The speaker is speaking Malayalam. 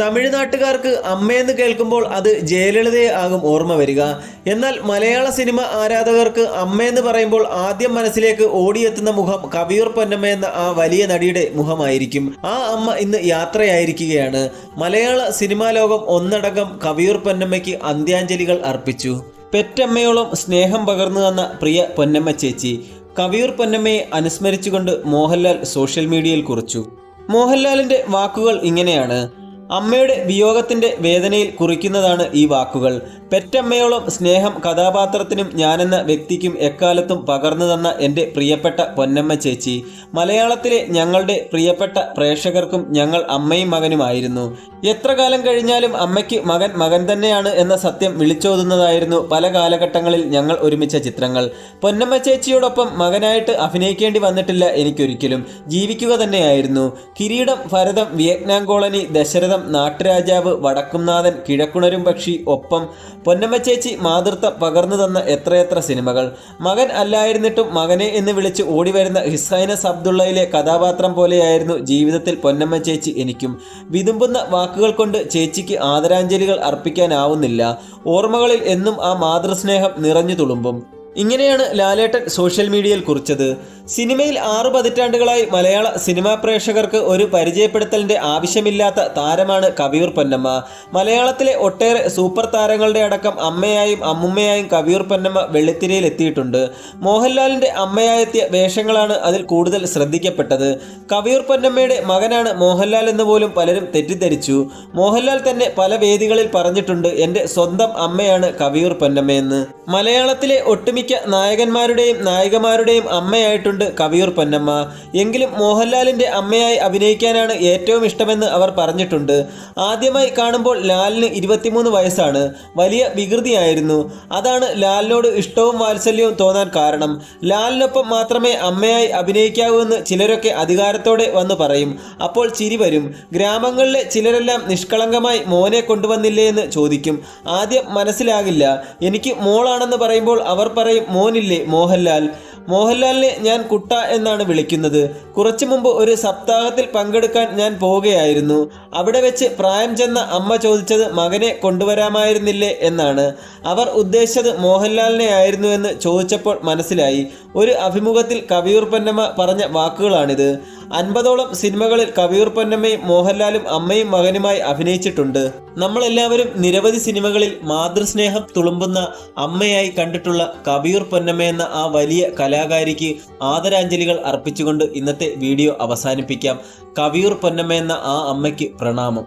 തമിഴ്നാട്ടുകാർക്ക് അമ്മയെന്ന് കേൾക്കുമ്പോൾ അത് ജയലളിതയെ ആകും ഓർമ്മ വരിക. എന്നാൽ മലയാള സിനിമ ആരാധകർക്ക് അമ്മയെന്ന് പറയുമ്പോൾ ആദ്യം മനസ്സിലേക്ക് ഓടിയെത്തുന്ന മുഖം കവിയൂർ പൊന്നമ്മ എന്ന ആ വലിയ നടിയുടെ മുഖമായിരിക്കും. ആ അമ്മ ഇന്ന് യാത്രയായിരിക്കുകയാണ്. മലയാള സിനിമാ ലോകം ഒന്നടങ്കം കവിയൂർ പൊന്നമ്മയ്ക്ക് അന്ത്യാഞ്ജലികൾ അർപ്പിച്ചു. പെറ്റമ്മയോളം സ്നേഹം പകർന്നു തന്ന പ്രിയ പൊന്നമ്മ ചേച്ചി. കവിയൂർ പൊന്നമ്മയെ അനുസ്മരിച്ചുകൊണ്ട് മോഹൻലാൽ സോഷ്യൽ മീഡിയയിൽ കുറിച്ചു. മോഹൻലാലിന്റെ വാക്കുകൾ ഇങ്ങനെയാണ്. അമ്മയുടെ വിയോഗത്തിന്റെ വേദനയിൽ കുറിക്കുന്നതാണ് ഈ വാക്കുകൾ. പെറ്റമ്മയോളം സ്നേഹം കഥാപാത്രത്തിനും ഞാനെന്ന വ്യക്തിക്കും എക്കാലത്തും പകർന്നു തന്ന എന്റെ പ്രിയപ്പെട്ട പൊന്നമ്മ ചേച്ചി. മലയാളത്തിലെ ഞങ്ങളുടെ പ്രിയപ്പെട്ട പ്രേക്ഷകർക്കും ഞങ്ങൾ അമ്മയും മകനുമായിരുന്നു. എത്ര കാലം കഴിഞ്ഞാലും അമ്മയ്ക്ക് മകൻ മകൻ തന്നെയാണ് എന്ന സത്യം വിളിച്ചോതുന്നതായിരുന്നു പല കാലഘട്ടങ്ങളിൽ ഞങ്ങൾ ഒരുമിച്ച ചിത്രങ്ങൾ. പൊന്നമ്മ ചേച്ചിയോടൊപ്പം മകനായിട്ട് അഭിനയിക്കേണ്ടി വന്നിട്ടില്ല എനിക്കൊരിക്കലും. ജീവിക്കുക തന്നെയായിരുന്നു. കിരീടം ഭരതം വിയറ്റ്നാം കോളനി ദശരഥം നാട്ടുരാജാവ് വടക്കുംനാഥൻ കിഴക്കുണരും പക്ഷി ഒപ്പം പൊന്നമ്മ ചേച്ചി മാതൃത്വം പകർന്നു തന്ന എത്രയെത്ര സിനിമകൾ. മകൻ അല്ലായിരുന്നിട്ടും മകനെ എന്ന് വിളിച്ച് ഓടിവരുന്ന ഹിസൈനസ് അബ്ദുള്ളയിലെ കഥാപാത്രം പോലെയായിരുന്നു ജീവിതത്തിൽ പൊന്നമ്മ ചേച്ചി എനിക്കും. വിതുമ്പുന്ന വാക്കുകൾ കൊണ്ട് ചേച്ചിക്ക് ആദരാഞ്ജലികൾ അർപ്പിക്കാനാവുന്നില്ല. ഓർമ്മകളിൽ എന്നും ആ മാതൃസ്നേഹം നിറഞ്ഞു തുളുമ്പും. ഇങ്ങനെയാണ് ലാലേട്ടൻ സോഷ്യൽ മീഡിയയിൽ കുറിച്ചത്. സിനിമയിൽ ആറ് പതിറ്റാണ്ടുകളായി മലയാള സിനിമാ പ്രേക്ഷകർക്ക് ഒരു പരിചയപ്പെടുത്തലിന്റെ ആവശ്യമില്ലാത്ത താരമാണ് കവിയൂർ പൊന്നമ്മ. മലയാളത്തിലെ ഒട്ടേറെ സൂപ്പർ താരങ്ങളുടെ അടക്കം അമ്മയായും അമ്മുമ്മയായും കവിയൂർ പൊന്നമ്മ വെള്ളിത്തിരയിൽ എത്തിയിട്ടുണ്ട് മോഹൻലാലിന്റെ അമ്മയായെത്തിയ വേഷങ്ങളാണ് അതിൽ കൂടുതൽ ശ്രദ്ധിക്കപ്പെട്ടത്. കവിയൂർ പൊന്നമ്മയുടെ മകനാണ് മോഹൻലാൽ എന്ന് പോലും പലരും തെറ്റിദ്ധരിച്ചു. മോഹൻലാൽ തന്നെ പല വേദികളിൽ പറഞ്ഞിട്ടുണ്ട് എന്റെ സ്വന്തം അമ്മയാണ് കവിയൂർ പൊന്നമ്മയെന്ന്. മലയാളത്തിലെ ഒട്ടുമിക്ക നായകന്മാരുടെയും നായികമാരുടെയും അമ്മയായിട്ടുണ്ട് കവിയൂർ പൊന്നമ്മ. എങ്കിലും മോഹൻലാലിന്റെ അമ്മയായി അഭിനയിക്കാനാണ് ഏറ്റവും ഇഷ്ടമെന്ന് അവർ പറഞ്ഞിട്ടുണ്ട്. ആദ്യമായി കാണുമ്പോൾ ലാലിന് ഇരുപത്തിമൂന്ന് വയസ്സാണ്. വലിയ വികൃതിയായിരുന്നു. അതാണ് ലാലിനോട് ഇഷ്ടവും വാത്സല്യവും തോന്നാൻ കാരണം. ലാലിനൊപ്പം മാത്രമേ അമ്മയായി അഭിനയിക്കാവൂ എന്ന് ചിലരൊക്കെ അധികാരത്തോടെ വന്ന് പറയും. അപ്പോൾ ചിരി വരും. ഗ്രാമങ്ങളിലെ ചിലരെല്ലാം നിഷ്കളങ്കമായി മോനെ കൊണ്ടുവന്നില്ലേ എന്ന് ചോദിക്കും. ആദ്യം മനസ്സിലാകില്ല. എനിക്ക് മോളാണെന്ന് പറയുമ്പോൾ അവർ പറയും മോനില്ലേ മോഹൻലാൽ. മോഹൻലാലിനെ ഞാൻ കുട്ട എന്നാണ് വിളിക്കുന്നത്. കുറച്ചു മുമ്പ് ഒരു സപ്താഹത്തിൽ പങ്കെടുക്കാൻ ഞാൻ പോവുകയായിരുന്നു. അവിടെ വെച്ച് പ്രായം ചെന്ന അമ്മ ചോദിച്ചത് മകനെ കൊണ്ടുവരാമായിരുന്നില്ലേ എന്നാണ്. അവർ ഉദ്ദേശിച്ചത് മോഹൻലാലിനെ ആയിരുന്നു എന്ന് ചോദിച്ചപ്പോൾ മനസ്സിലായി. ഒരു അഭിമുഖത്തിൽ കവിയൂർ പൊന്നമ്മ പറഞ്ഞ വാക്കുകളാണിത്. അൻപതോളം സിനിമകളിൽ കവിയൂർ പൊന്നമ്മയും മോഹൻലാലും അമ്മയും മകനുമായി അഭിനയിച്ചിട്ടുണ്ട്. നമ്മളെല്ലാവരും നിരവധി സിനിമകളിൽ മാതൃസ്നേഹം തുളുമ്പുന്ന അമ്മയായി കണ്ടിട്ടുള്ള കവിയൂർ പൊന്നമ്മ എന്ന ആ വലിയ കലാകാരിക്ക് ആദരാഞ്ജലികൾ അർപ്പിച്ചുകൊണ്ട് ഇന്നത്തെ വീഡിയോ അവസാനിപ്പിക്കാം. കവിയൂർ പൊന്നമ്മ എന്ന ആ അമ്മയ്ക്ക് പ്രണാമം.